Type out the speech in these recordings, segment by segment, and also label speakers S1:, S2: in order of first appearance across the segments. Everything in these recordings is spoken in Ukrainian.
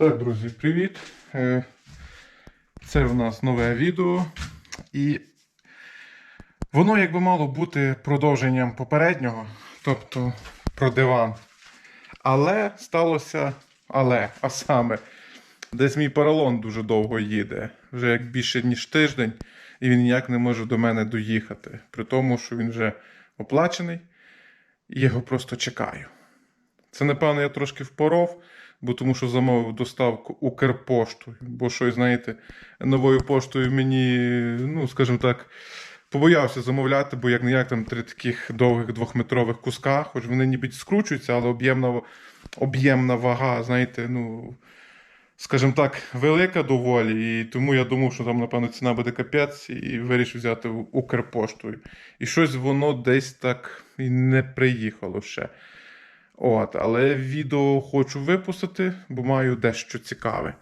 S1: Так, друзі, привіт. Е, Це в нас нове відео. І воно якби мало бути продовженням попереднього, тобто про диван. Але сталося але, а саме, десь мій поролон дуже довго їде, вже як більше ніж тиждень, і він ніяк не може до мене доїхати. При тому, що він вже оплачений, і його просто чекаю. Це, напевно, я трошки впоров, бо тому що замовив доставку Укрпоштою. Бо щось, знаєте, новою поштою мені, ну, скажімо так, побоявся замовляти, бо як не як там три таких довгих двохметрових куска, хоч вони ніби скручуються, але об'ємна, об'ємна вага, знаєте, ну. Скажімо так, велика доволі, і тому я думав, що там, напевно, ціна буде капець, і вирішив взяти Укрпоштою. І щось воно десь так і не приїхало ще. От, але відео хочу випустити, бо маю дещо цікаве.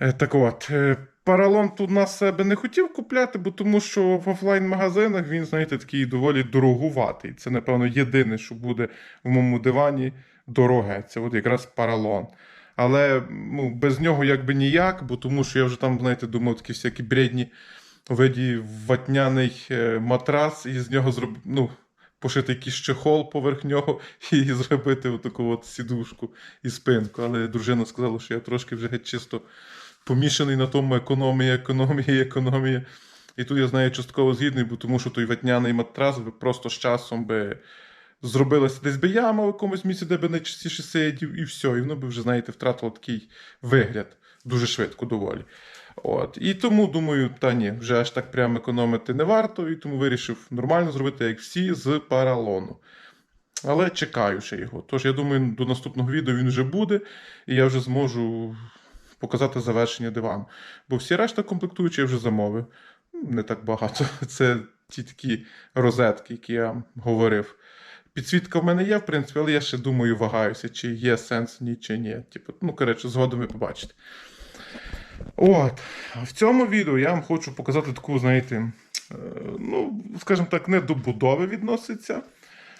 S1: Е, Так от, е, паралон тут на себе не хотів купляти, бо тому що в офлайн-магазинах він, знаєте, такий доволі дорогуватий. Це, напевно, єдине, що буде в моєму дивані дороге. Це от якраз паралон. Але ну, без нього якби ніяк, бо тому що я вже там, знаєте, думав такі всякі бредні виді ватняний е, матрас, і з нього зроб... ну, пошити якийсь чехол поверх нього і зробити отаку от сідушку і спинку. Але дружина сказала, що я трошки вже чисто помішаний на тому економія, економія, економія. І тут я знаю частково згідний, бо тому що той ватняний матрас би просто з часом би зробилася десь би яма в якомусь місці, де би найчастіше сидів, і все. І воно би вже, знаєте, втратило такий вигляд дуже швидко доволі. От. І тому думаю, та ні, вже аж так прямо економити не варто, і тому вирішив нормально зробити, як всі, з паралону. Але чекаю ще його. Тож я думаю, до наступного відео він вже буде, і я вже зможу показати завершення дивану. Бо всі решта комплектуючі я вже замовив. Не так багато. Це ті такі розетки, які я говорив. Підсвітка в мене є, в принципі, але я ще думаю, вагаюся, чи є сенс ні, чи ні. Типу, ну, коротше, згодом ви побачите. От, в цьому відео я вам хочу показати таку, знаєте, е, ну, скажімо так, не до будови відноситься,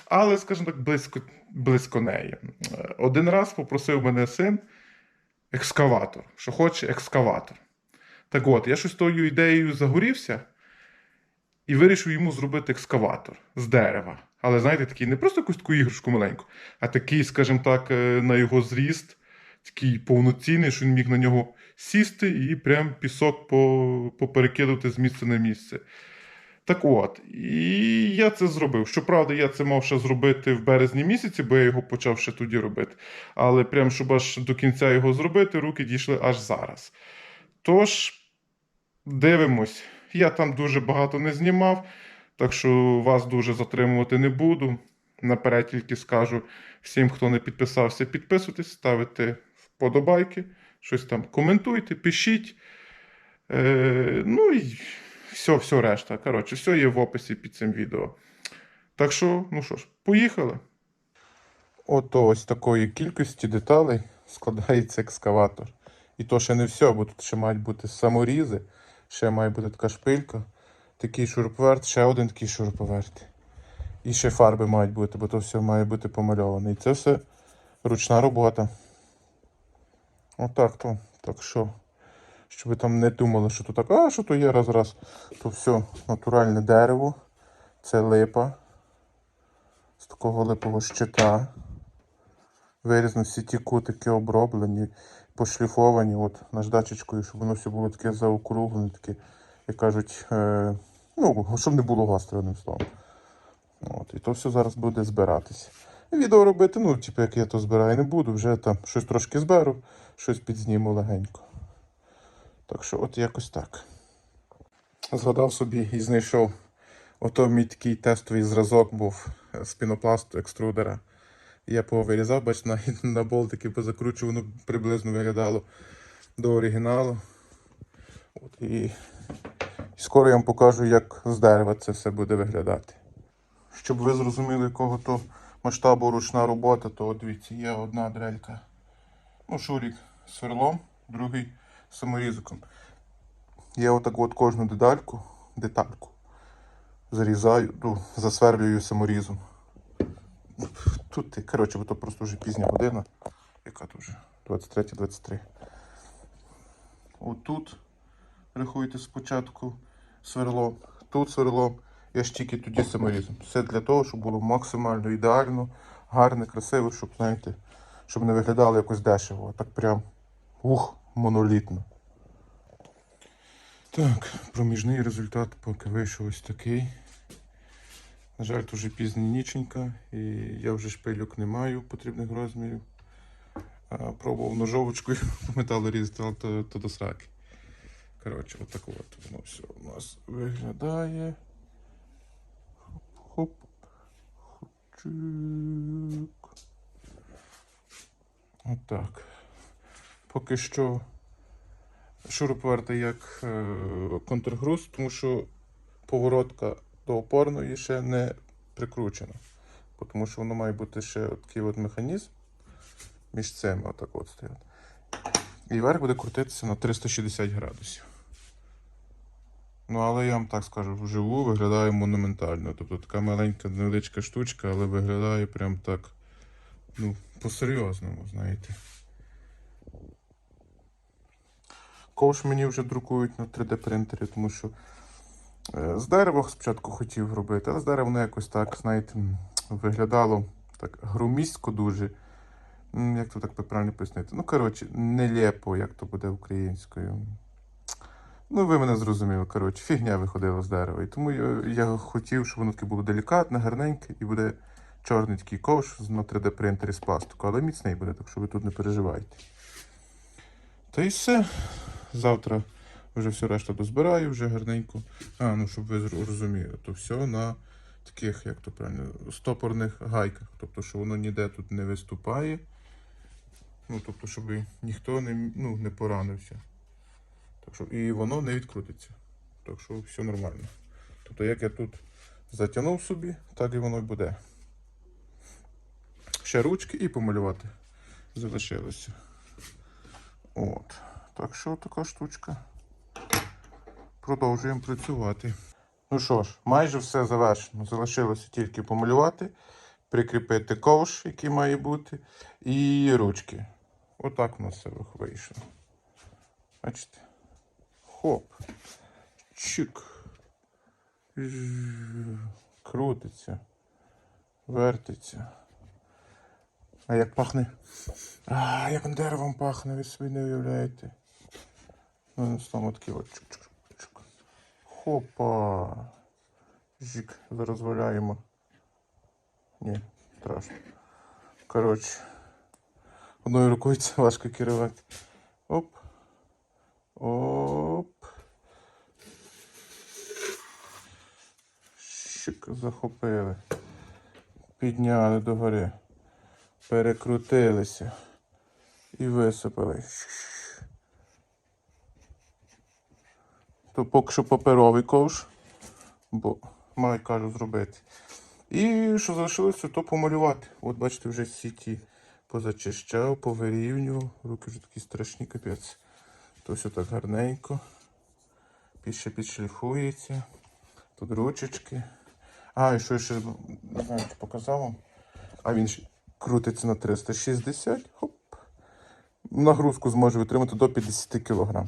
S1: але, скажімо так, близько, близько неї. Е, Один раз попросив мене син екскаватор, що хоче екскаватор. Так от, я щось тою ідеєю загорівся і вирішив йому зробити екскаватор з дерева. Але знаєте, такий не просто якусь таку іграшку маленьку, а такий, скажімо так, е, на його зріст, такий повноцінний, що він міг на нього сісти і прям пісок по, поперекидувати з місця на місце. Так от, і я це зробив. Щоправда, я це мав ще зробити в березні місяці, бо я його почав ще тоді робити. Але прям, щоб аж до кінця його зробити, руки дійшли аж зараз. Тож, дивимось. Я там дуже багато не знімав, так що вас дуже затримувати не буду. Наперед тільки скажу всім, хто не підписався, підписуйтесь, ставите вподобайки, щось там коментуйте, пишіть. Е, ну і все, все решта. Коротше, все є в описі під цим відео. Так що, ну що ж, поїхали. Ото ось такої кількості деталей складається екскаватор. І то ще не все, бо тут ще мають бути саморізи, ще має бути така шпилька, такий шуруповерт, ще один такий шуруповерт. І ще фарби мають бути, бо то все має бути помальоване. І це все ручна робота. Отак то. Так що, щоб ви там не думали, що то так, а що то є раз-раз. То все натуральне дерево, це липа з такого липового щита. Вирізно всі ті кутики оброблені, пошліфовані от наждачечкою, щоб воно все було таке заокруглене, таке, як кажуть, е, ну, щоб не було гостро, одним словом. От, і то все зараз буде збиратись. Відео робити, ну, типу, як я то збираю, не буду, вже там щось трошки зберу, щось підзніму легенько. Так що, от якось так. Згадав собі і знайшов. Ото мій такий тестовий зразок був з пінопласту екструдера. Я повирізав, бачите, на, на болтики позакручував, воно приблизно виглядало до оригіналу. От, і, і скоро я вам покажу, як з дерева це все буде виглядати. Щоб ви зрозуміли, якого то масштабу ручна робота, то от дивіться, є одна дрелька. Ну, шурік сверлом, другий саморізиком. Я отак от кожну детальку, детальку зарізаю, ну, засверлюю саморізом. Тут, коротше, бо то просто вже пізня година. Яка то вже? 23-23. Отут рахуйте спочатку сверло, тут сверло. Я ж тільки тоді саморізом. Все для того, щоб було максимально ідеально, гарне, красиво, щоб, знаєте, щоб не виглядало якось дешево. Так прям ух, монолітно. Так, проміжний результат поки вийшов ось такий. На жаль, то вже пізня ніченька, і я вже шпильок не маю потрібних розмірів. А, пробував ножовочкою по металу різати, але то, то до сраки. Коротше, отак от воно все у нас виглядає. Хоп. Хопчик. Отак. Поки що шуруповерти як е, контргруз, тому що поворотка до опорної ще не прикручена. Тому що воно має бути ще такий от механізм між цими отак от стоять. І верх буде крутитися на 360 градусів. Ну, але я вам так скажу, вживу виглядає монументально. Тобто така маленька невеличка штучка, але виглядає прям так, ну, по-серйозному, знаєте. Ковш мені вже друкують на 3D принтері, тому що е, з дерева спочатку хотів робити, але з дерева воно якось так, знаєте, виглядало так грумістко дуже. Як то так правильно пояснити? Ну, коротше, нелепо, як то буде українською. Ну, ви мене зрозуміли. Коротше, фігня виходила з дерева. І тому я, я хотів, щоб воно таке було делікатне, гарненьке, і буде чорний такий ковш на 3D принтері з пластику, але міцний буде, так що ви тут не переживайте. Та й все. Завтра вже все решта дозбираю, вже гарненько. А, ну щоб ви розуміли, то все на таких, як то правильно, стопорних гайках. Тобто, що воно ніде тут не виступає. Ну, тобто, щоб ніхто не, ну, не поранився. Так що, і воно не відкрутиться. Так що все нормально. Тобто, як я тут затягнув собі, так і воно й буде. Ще ручки і помалювати залишилося. От. Так що така штучка. Продовжуємо працювати. Ну що ж, майже все завершено. Залишилося тільки помалювати, прикріпити ковш, який має бути, і ручки. Отак у нас все вийшло. Бачите? Хоп. Чик. Крутиться. Вертиться. А як пахне? А, як деревом пахне, ви собі не уявляєте. Там такий от чик-чик-чик. Хопа. Жик, зараз валяємо. Ні, страшно. Коротше. Одною рукою це важко керувати. Оп. Оп. Щик захопили. Підняли догори. Перекрутилися. І висипали. То поки що паперовий ковш, бо маю кажу зробити. І що залишилося, то помалювати. От бачите, вже всі ті позачищав, повирівнював. Руки вже такі страшні, капець. То все так гарненько. Ще підшліфується. Тут ручечки. А, і що я ще не знаю, чи показав вам. А він крутиться на 360. Хоп. Нагрузку зможе витримати до 50 кг.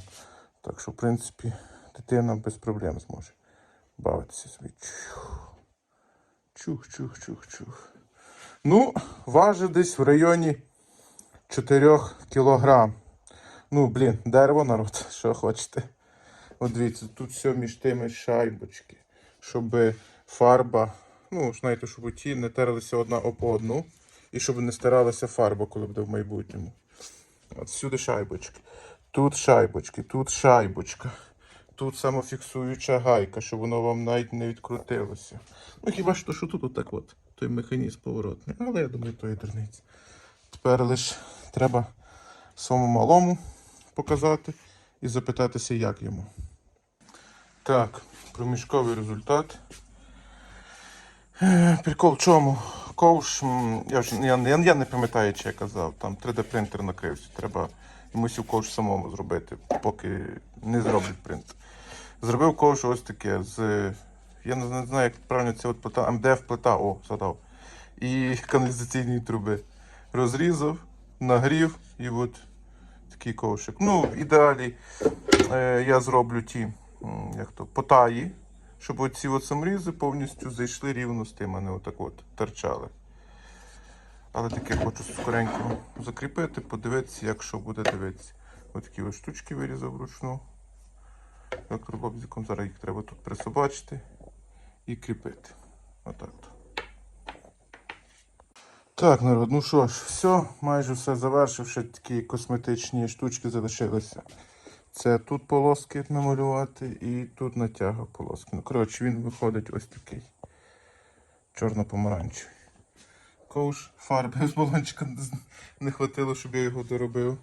S1: Так що, в принципі, дитина без проблем зможе бавитися собі. Чух. Чух, чух, чух, чух. Ну, важить десь в районі 4 кілограм. Ну, блін, дерево народ, що хочете. От дивіться, тут все між тими шайбочки, щоб фарба, ну, знаєте, щоб ті не терлися одна об одну, і щоб не стиралася фарба, коли буде в майбутньому. От всюди шайбочки. Тут шайбочки, тут шайбочка. Тут самофіксуюча гайка, щоб воно вам навіть не відкрутилося. Ну хіба що, що тут отак от, той механізм поворотний. Але я думаю, то і дурниця. Тепер лише треба своєму малому показати і запитатися, як йому. Так, проміжковий результат. Е, Прикол в чому? Ковш, я, вже, я, я, я не пам'ятаю, чи я казав, там 3D принтер накрився. Треба мусив ковш самому зробити, поки не зроблять принтер. Зробив ковш ось таке з. Я не, знаю, як правильно це от плита, МДФ плита, о, згадав. І каналізаційні труби. Розрізав, нагрів і от такий ковшик. Ну, в ідеалі е, я зроблю ті, як то, потаї, щоб оці от самрізи повністю зайшли рівно з тим, а не отак от торчали. Але таке хочу скоренько закріпити, подивитися, як що буде дивитися. Ось такі ось штучки вирізав вручну. Електробобзиком. Зараз їх треба тут присобачити і кріпити. Отак. Так, народ, ну що ж, все, майже все завершив. Ще такі косметичні штучки залишилися. Це тут полоски намалювати і тут натяга полоски. Ну, коротше, він виходить ось такий. Чорно-помаранчевий. Ковш фарби з балончика не хватило, щоб я його доробив.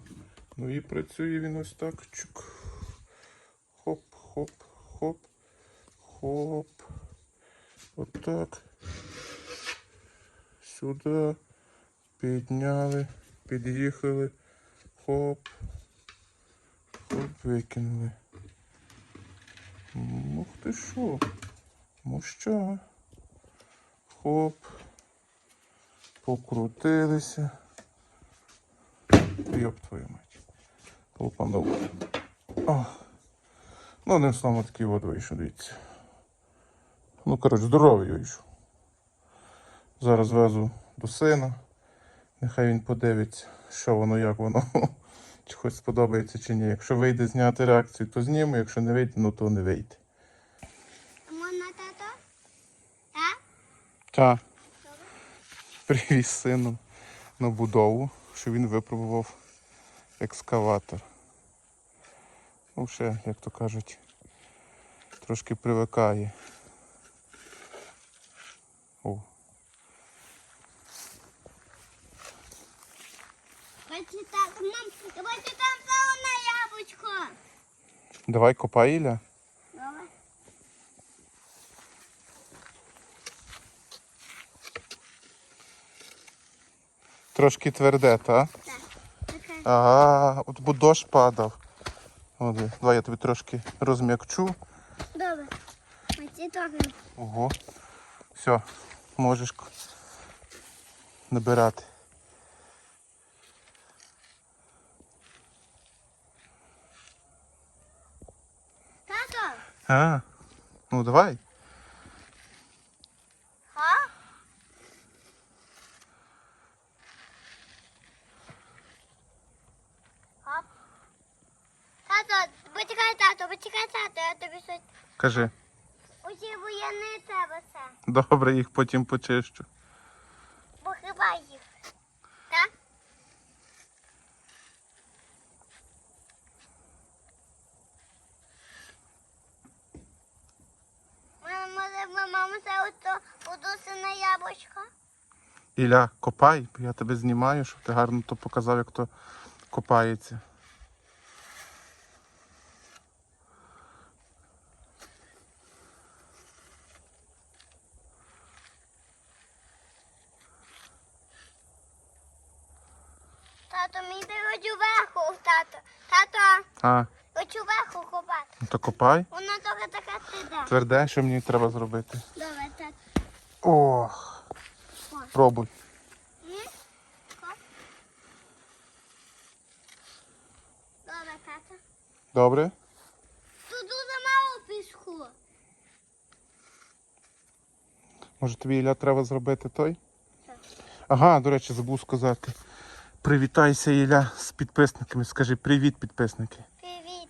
S1: Ну і працює він ось так. Чук. Хоп, хоп, хоп, хоп. Отак. Сюди. Підняли, під'їхали. Хоп. Хоп, викинули. Ну ти що? Моща. Хоп. Покрутилися. Йоп твою мать. Полпанув. О. Ну, одним словом, такий от вийшов, дивіться. Ну, коротше, здоровий вийшов. Зараз везу до сина. Нехай він подивиться, що воно, як воно. Чи хоч сподобається, чи ні. Якщо вийде зняти реакцію, то зніму, якщо не вийде, ну то не вийде.
S2: Можна тато? Так?
S1: Так. Привіз сину на будову, що він випробував екскаватор. Ну, ще, як то кажуть, трошки привикає. О,
S2: Давайте так, мам, давайте там зелене яблучко.
S1: давай копай, Ілля.
S2: Давай.
S1: Трошки тверде, так?
S2: Так.
S1: Ага, от бо дощ падав. От, давай я тобі трошки розм'якчу.
S2: Добре.
S1: Ого. Все, можеш набирати.
S2: Тато,
S1: А, ну давай.
S2: ха? Хоп. Тато, почекай, тато, почекай, тато, я тобі щось.
S1: Кажи.
S2: Усі воєнні тебе все.
S1: Добре, їх потім почищу.
S2: Бо хіба їх. Так? Мама, може, ми мама це ото удусине яблучко?
S1: Ілля, копай, бо я тебе знімаю, щоб ти гарно то показав, як то копається.
S2: Тато, мені ти хочу верху, тато. Тато,
S1: А,
S2: хочу верху
S1: копай.
S2: Воно трохи таке сиде.
S1: Тверде, що мені треба зробити.
S2: Добре, тато.
S1: Ох. Пробуй.
S2: Добре, тато.
S1: Добре?
S2: Тут дуже мало піску.
S1: Може тобі Ілля треба зробити той?
S2: Так.
S1: Ага, до речі, забув сказати. Привітайся, Ілля, з підписниками. Скажи привіт, підписники.
S2: Привіт.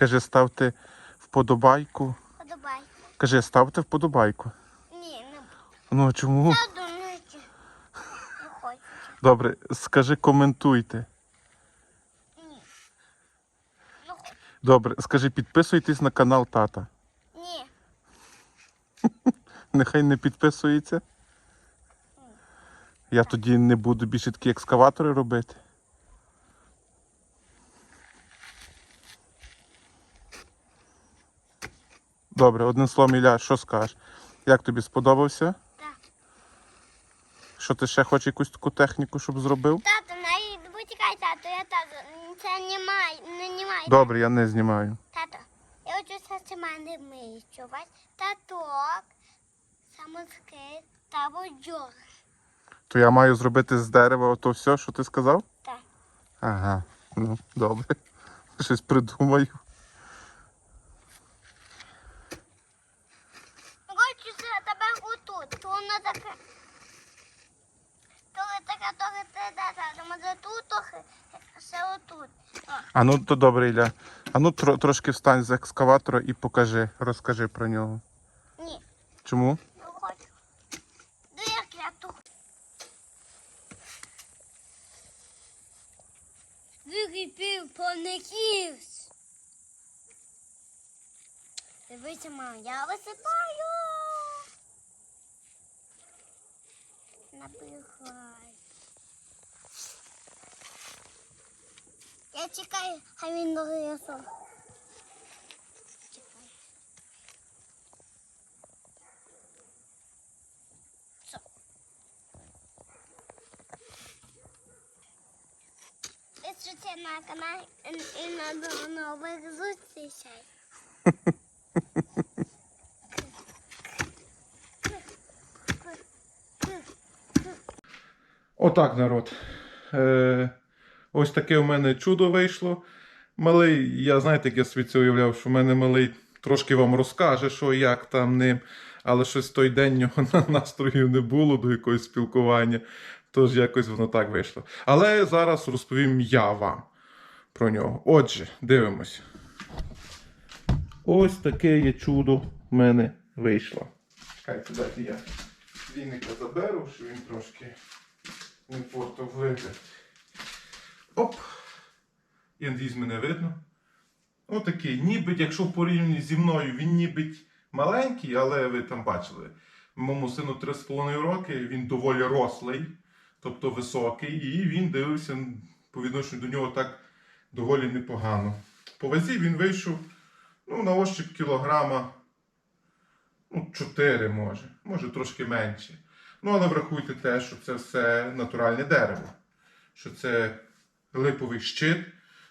S1: Кажи, ставте вподобайку.
S2: Подобайся.
S1: Кажи, ставте вподобайку.
S2: Ні, не буду.
S1: Ну а чому?
S2: Не хочу.
S1: Добре, скажи, коментуйте.
S2: Ні. Ну,
S1: Добре, скажи, підписуйтесь на канал тата.
S2: ні.
S1: Нехай не підписується. Я тоді не буду більше такі екскаватори робити. Добре, одним словом, Ілля, що скажеш? Як тобі сподобався?
S2: Так.
S1: Що ти ще хочеш якусь таку техніку, щоб зробив?
S2: Тато, най... почекай, тато, я тато. Це немає, не немає.
S1: Добре, я не знімаю.
S2: Тато, я хочу це мене миючувати. Таток, самоскид та бодьор.
S1: То я маю зробити з дерева ото все, що ти сказав?
S2: Так.
S1: Ага, ну, добре. Щось придумаю.
S2: Хочу це тебе отут. То воно таке. Трохи таке, трохи те, може тут трохи, ще отут. О,
S1: А ну то добре, Ілля. А ну тро- трошки встань з екскаватора і покажи, розкажи про нього.
S2: ні,
S1: Чому?
S2: не хочу. Ну як я тут. Виріпів пониківсь. Дивися, мам, я висипаю. Набігай. Я чекаю, хай він. Все. Підписуйся на канал і на нових зустрічей.
S1: Отак, народ. Е, ось таке у мене чудо вийшло. Малий, я знаєте, як я це уявляв, що в мене малий трошки вам розкаже, що як там ним. Але щось той день нього на- настрою не було до якогось спілкування. Тож якось воно так вийшло. Але зараз розповім я вам про нього. Отже, дивимось. Ось таке є чудо в мене вийшло. Чекайте, дайте я вінника заберу, що він трошки не портив вигляд. Оп! Я надіюсь, мене видно. Отакий. Ніби, якщо в порівнянні зі мною, він ніби маленький, але ви там бачили. Моєму сину 3,5 роки, він доволі рослий, тобто високий, і він дивився по відношенню до нього так доволі непогано. По вазі він вийшов ну, на ощуп кілограма ну, 4 може, може трошки менше. Ну, але врахуйте те, що це все натуральне дерево, що це липовий щит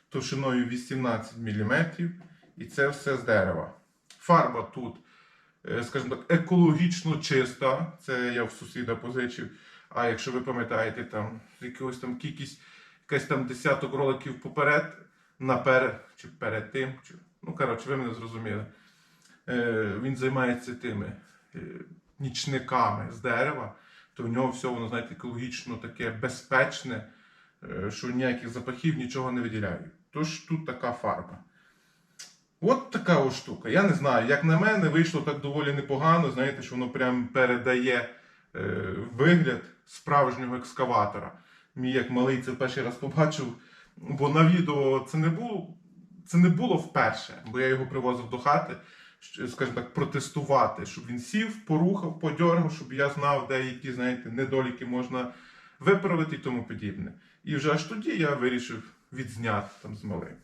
S1: товщиною 18 мм, і це все з дерева. Фарба тут, е, скажімо так, екологічно чиста. Це я в сусіда позичив. А якщо ви пам'ятаєте, там якогось там кількість, якась там десяток роликів поперед, наперед, чи перед тим, чи, ну коротше, ви мене зрозуміли. Е, він займається тими е, нічниками з дерева, то в нього все воно, знаєте, екологічно таке безпечне, е, що ніяких запахів нічого не виділяють. Тож тут така фарба. От така ось штука. Я не знаю, як на мене, вийшло так доволі непогано. Знаєте, що воно прям передає е, вигляд справжнього екскаватора. Мій як малий це перший раз побачив, бо на відео це не було, це не було вперше, бо я його привозив до хати, скажімо так, протестувати, щоб він сів, порухав, подьоргав, щоб я знав, де які, знаєте, недоліки можна виправити і тому подібне. І вже аж тоді я вирішив відзняти там з малим.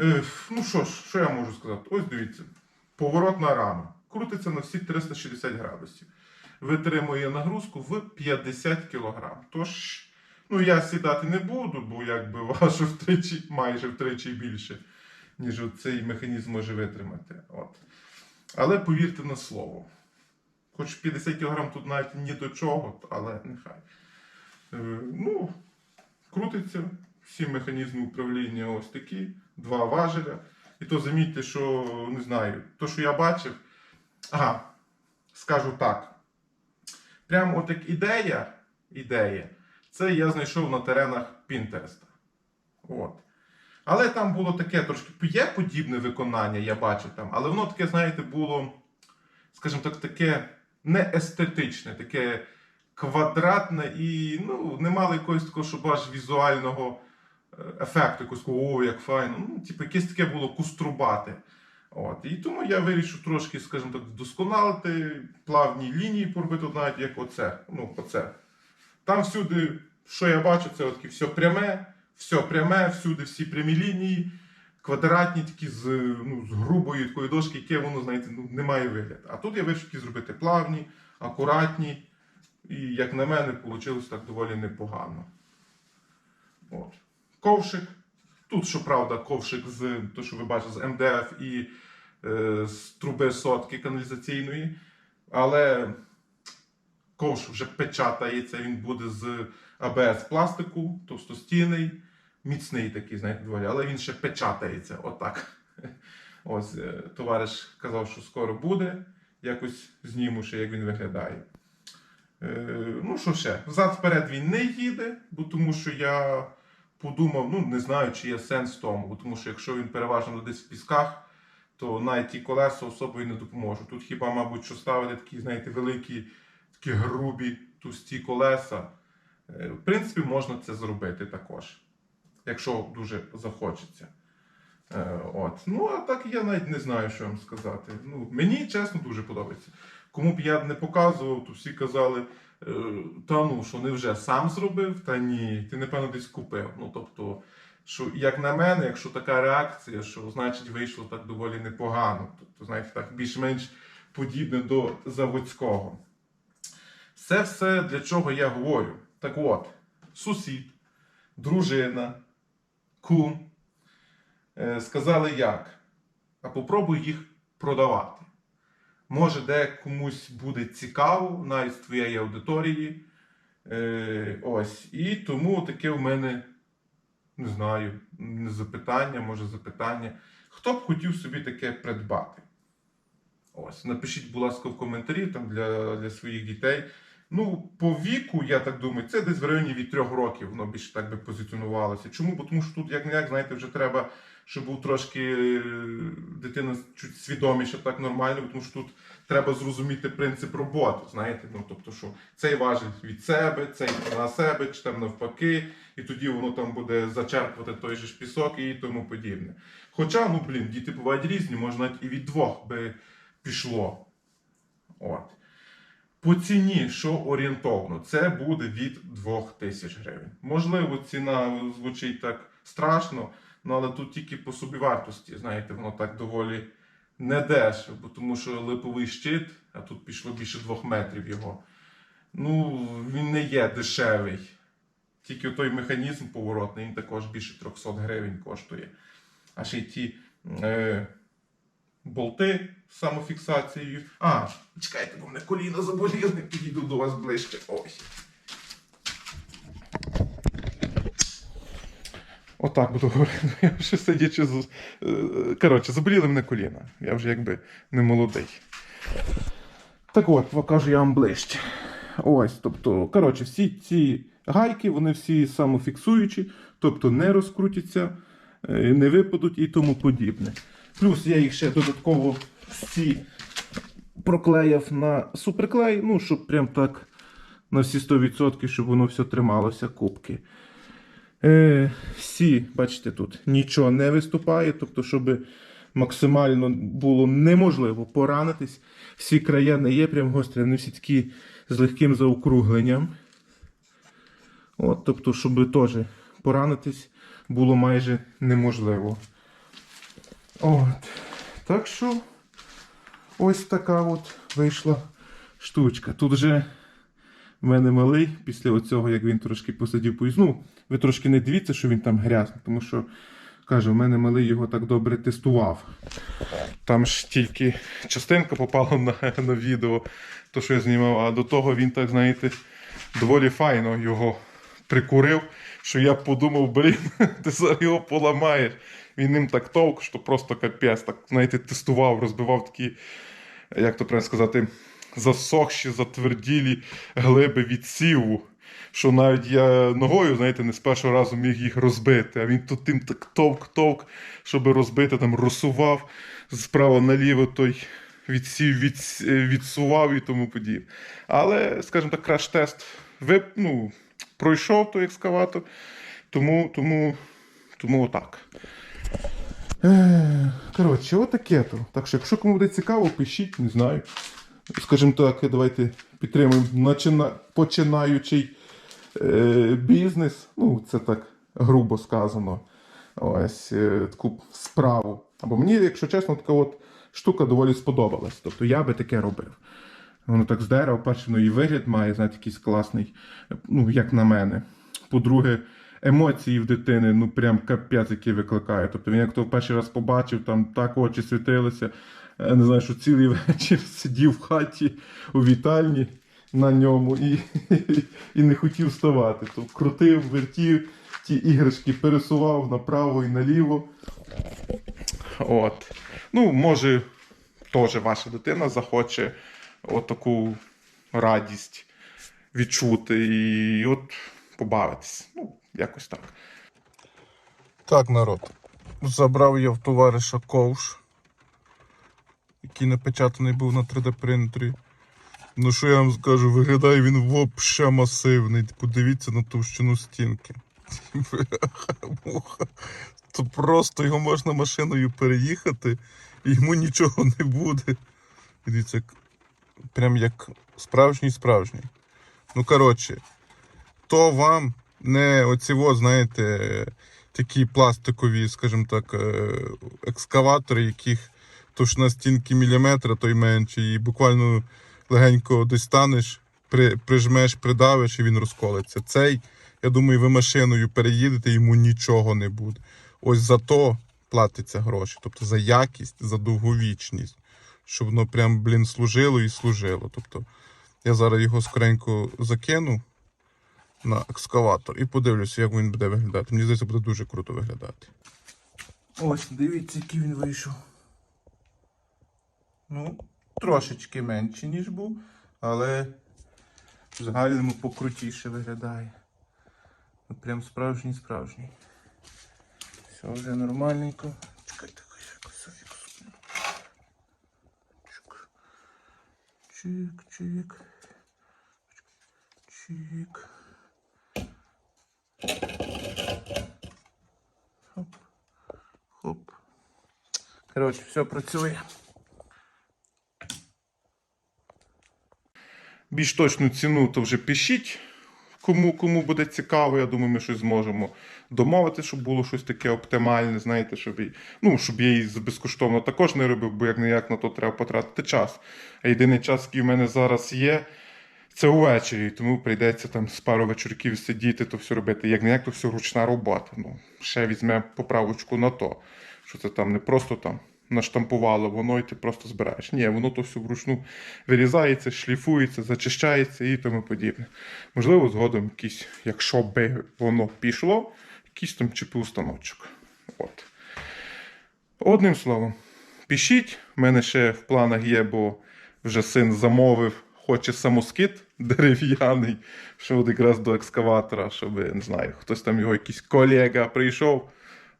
S1: Е, ну що ж, що я можу сказати? Ось дивіться, поворотна рама. Крутиться на всі 360 градусів. Витримує нагрузку в 50 кг. Тож, ну я сідати не буду, бо якби важу втричі, майже втричі більше, ніж цей механізм може витримати. Але повірте на слово. Хоч 50 кг тут навіть ні до чого, але нехай. Е, ну, крутиться. Всі механізми управління ось такі, два важеля. І то замітьте, що не знаю, то, що я бачив. Ага, скажу так. Прямо от як ідея, ідея, це я знайшов на теренах Пінтереста. От. Але там було таке трошки є подібне виконання, я бачив там, але воно таке, знаєте, було, скажімо так, таке не естетичне, таке квадратне і ну, не мало якогось такого, щоб аж візуального е, ефекту, такого, о, як файно. Ну, типу, якесь таке було куструбате. От. І тому я вирішив трошки, скажімо так, вдосконалити плавні лінії поробити, навіть як оце. Ну, оце. Там всюди, що я бачу, це от все пряме, все пряме, всюди всі прямі лінії, квадратні, такі з, ну, з грубої такої дошки, яке воно, знаєте, ну, не має вигляд. А тут я вирішив зробити плавні, акуратні. І, як на мене, вийшло так доволі непогано. От. Ковшик. Тут, щоправда, ковшик з то, що ви бачите, з МДФ і е, з труби сотки каналізаційної. Але ковш вже печатається, він буде з АБС пластику, товстостійний, міцний такий, знаєте, доволі, але він ще печатається. Отак. Ось е, товариш казав, що скоро буде. Якось зніму ще, як він виглядає. Е, ну, що ще? Взад вперед він не їде, бо тому що я подумав, ну не знаю, чи є сенс в тому, бо тому що якщо він переважно десь в пісках, то навіть ті колеса особою не допоможуть. Тут хіба, мабуть, що ставити такі, знаєте, великі, такі грубі, тусті колеса. Е, В принципі, можна це зробити також, якщо дуже захочеться. Е, От. Ну, а так я навіть не знаю, що вам сказати. Ну, мені чесно дуже подобається. Кому б я не показував, то всі казали, е, та ну, що не вже сам зробив, та ні, ти напевно десь купив. Ну, тобто, що, як на мене, якщо така реакція, що значить вийшло так доволі непогано. Тобто, знаєте, так, більш-менш подібне до заводського. Це все для чого я говорю. Так от, сусід, дружина, кум е, сказали як? А попробуй їх продавати. Може, де комусь буде цікаво, навіть з твоєї аудиторії. Е, ось. І тому таке в мене, не знаю, не запитання, може запитання. Хто б хотів собі таке придбати? Ось, напишіть, будь ласка, в коментарі там для, для своїх дітей. Ну, по віку, я так думаю, це десь в районі від трьох років воно більше так би позиціонувалося. Чому? Бо тому що тут, як не як, знаєте, вже треба, щоб був трошки е, дитина чуть свідоміша, так нормально, тому що тут треба зрозуміти принцип роботи. Знаєте, ну тобто, що цей важить від себе, цей на себе, чи там навпаки, і тоді воно там буде зачерпувати той же ж пісок і тому подібне. Хоча, ну блін, діти бувають різні, можна і від двох би пішло. От. По ціні, що орієнтовно, це буде від 2000 гривень. Можливо, ціна звучить так страшно, ну, але тут тільки по собівартості, знаєте, воно так доволі не дешево, бо тому що липовий щит, а тут пішло більше 2 метрів його. Ну, він не є дешевий. Тільки той механізм поворотний, він також більше 300 гривень коштує. А ще й ті е, болти з самофіксацією. А, чекайте, бо мене коліна заболіли, підійду до вас ближче. Ой. Отак буду говорити. Я вже сидячи з. е, Коротше, заболіли мене коліна. Я вже якби не молодий. Так от, покажу я вам ближче. Ось, тобто, коротше, всі ці гайки, вони всі самофіксуючі, тобто не розкрутяться, е, не випадуть і тому подібне. Плюс я їх ще додатково всі проклеяв на суперклей, ну, щоб прям так на всі 100%, щоб воно все трималося кубки. Е, всі, бачите, тут нічого не виступає, тобто, щоб максимально було неможливо поранитись. Всі края не є прям гострі, вони всі такі з легким заокругленням. От, тобто, щоб теж поранитись було майже неможливо. От. Так що ось така от вийшла штучка. Тут вже в мене малий, після оцього, як він трошки посидів поїзд. Ну, ви трошки не дивіться, що він там грязний, тому що, каже, в мене малий його так добре тестував. Там ж тільки частинка попала на, на відео, то, що я знімав, а до того він, так знаєте, доволі файно його прикурив, що я подумав, блін, ти зараз його поламаєш. Він ним так товк, що просто капець, так, знаєте, тестував, розбивав такі, як то треба сказати, засохші, затверділі глиби від сіву. Що навіть я ногою, знаєте, не з першого разу міг їх розбити, а він тут тим так товк-товк, щоб розбити, там розсував справа наліво той відсів, від, відсував і тому подібне. Але, скажімо так, краш-тест ви, ну, пройшов той екскаватор, тому, тому, тому отак. Коротше, отаке то. Так що, якщо кому буде цікаво, пишіть, не знаю. Скажімо так, давайте підтримуємо починаючий е, бізнес. Ну, це так грубо сказано. Ось е, таку справу. Або мені, якщо чесно, така от штука доволі сподобалась. Тобто я би таке робив. Воно так з дерева, перше, ну і вигляд має, знаєте, якийсь класний, ну, як на мене. По-друге, емоції в дитини, ну прям капець, який викликає. Тобто він як то перший раз побачив, там так очі світилися. Я не знаю, що цілий вечір сидів в хаті у вітальні на ньому і, і не хотів вставати. То крутив, вертів, ті іграшки пересував направо і наліво. От. Ну, може, теж ваша дитина захоче отаку радість відчути і от побавитись. Ну, якось так. Так, народ. Забрав я в товариша ковш, який напечатаний був на 3D принтері. Ну, що я вам скажу, виглядає він вообще масивний. Подивіться на товщину стінки. То просто його можна машиною переїхати, і йому нічого не буде. Дивіться, як, прям як справжній справжній. Ну, коротше, то вам не оці, знаєте, такі пластикові, скажімо так, е, екскаватори, яких товщина стінки міліметра, то й менше, і буквально легенько достанеш, при, прижмеш, придавиш і він розколеться. Цей, я думаю, ви машиною переїдете, йому нічого не буде. Ось за то платиться гроші, тобто за якість, за довговічність, щоб воно прям, блін, служило і служило. Тобто я зараз його скоренько закину на екскаватор і подивлюся, як він буде виглядати. Мені здається, буде дуже круто виглядати. Ось, дивіться, який він вийшов. Ну, трошечки менший, ніж був, але в загальному покрутіше виглядає. Ну, Прям справжній справжній. Все вже нормальненько. Чекайте, якось якось. Чик. Чик, чик. Хоп. Хоп. Коротше, все працює. Більш точну ціну то вже пишіть. Кому, кому буде цікаво, я думаю, ми щось зможемо домовити, щоб було щось таке оптимальне, знаєте, щоб, і, ну, щоб я її безкоштовно також не робив, бо як не як на то треба потратити час. А єдиний час, який в мене зараз є, це увечері, тому прийдеться там з пару вечірків сидіти, то все робити. Як не як то все ручна робота. Ну, ще візьме поправочку на то, що це там не просто там наштампувало воно, і ти просто збираєш. Ні, воно то все вручну вирізається, шліфується, зачищається і тому подібне. Можливо, згодом якийсь, якщо би воно пішло, якийсь там ЧПУ станочок. От. Одним словом, пишіть. У мене ще в планах є, бо вже син замовив, хоче самоскид дерев'яний, що от якраз до екскаватора, щоб, не знаю, хтось там його якийсь колега прийшов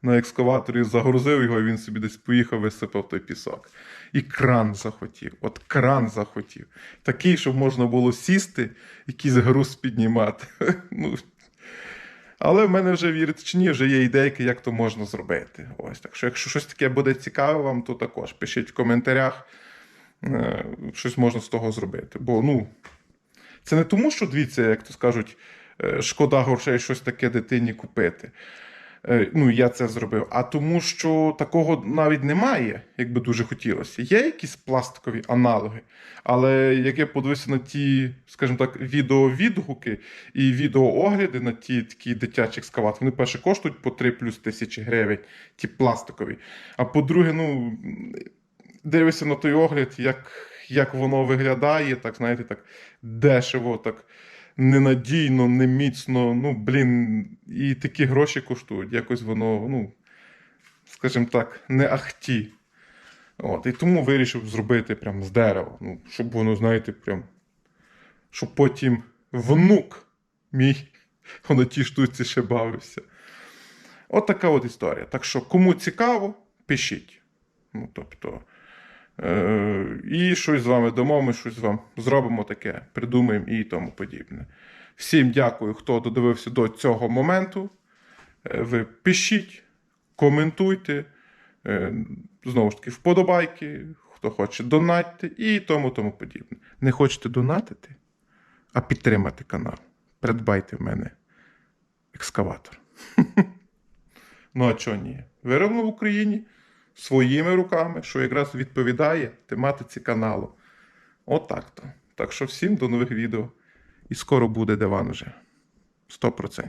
S1: на екскаваторі, загрузив його, і він собі десь поїхав, висипав той пісок. І кран захотів. От кран захотів. Такий, щоб можна було сісти, якийсь груз піднімати. ну, але в мене вже вірите чи ні, вже є ідейки, як то можна зробити. Ось так що, якщо щось таке буде цікаве вам, то також пишіть в коментарях, е, щось можна з того зробити. Бо ну, це не тому, що дивіться, як то скажуть, е, шкода грошей щось таке дитині купити. Е, Ну, я це зробив. А тому, що такого навіть немає, як би дуже хотілося. Є якісь пластикові аналоги. Але як я подивився на ті, скажімо так, відеовідгуки і відеоогляди на ті такі дитячі екскаватори, вони перше коштують по 3 плюс тисячі гривень, ті пластикові. А по-друге, ну, дивишся на той огляд, як, як воно виглядає, так, знаєте, так дешево, так ненадійно, неміцно. Ну, блін, і такі гроші коштують. Якось воно, ну, скажімо так, не ахті. От, і тому вирішив зробити прям з дерева. Ну, щоб воно, знаєте, прям. Щоб потім внук мій на тій штуці ще бавився. От така от історія. Так що, кому цікаво, пишіть. Ну, тобто, і щось з вами домовимо, щось вам зробимо таке, придумаємо і тому подібне. Всім дякую, хто додивився до цього моменту. Е, Ви пишіть, коментуйте. Е, Знову ж таки, вподобайки, хто хоче донатьте і тому тому подібне. Не хочете донатити, а підтримати канал. Придбайте в мене екскаватор. Ну, а чого ні? Вироблено в Україні своїми руками, що якраз відповідає тематиці каналу. Отак то. Так що всім до нових відео. І скоро буде диван уже. 100%.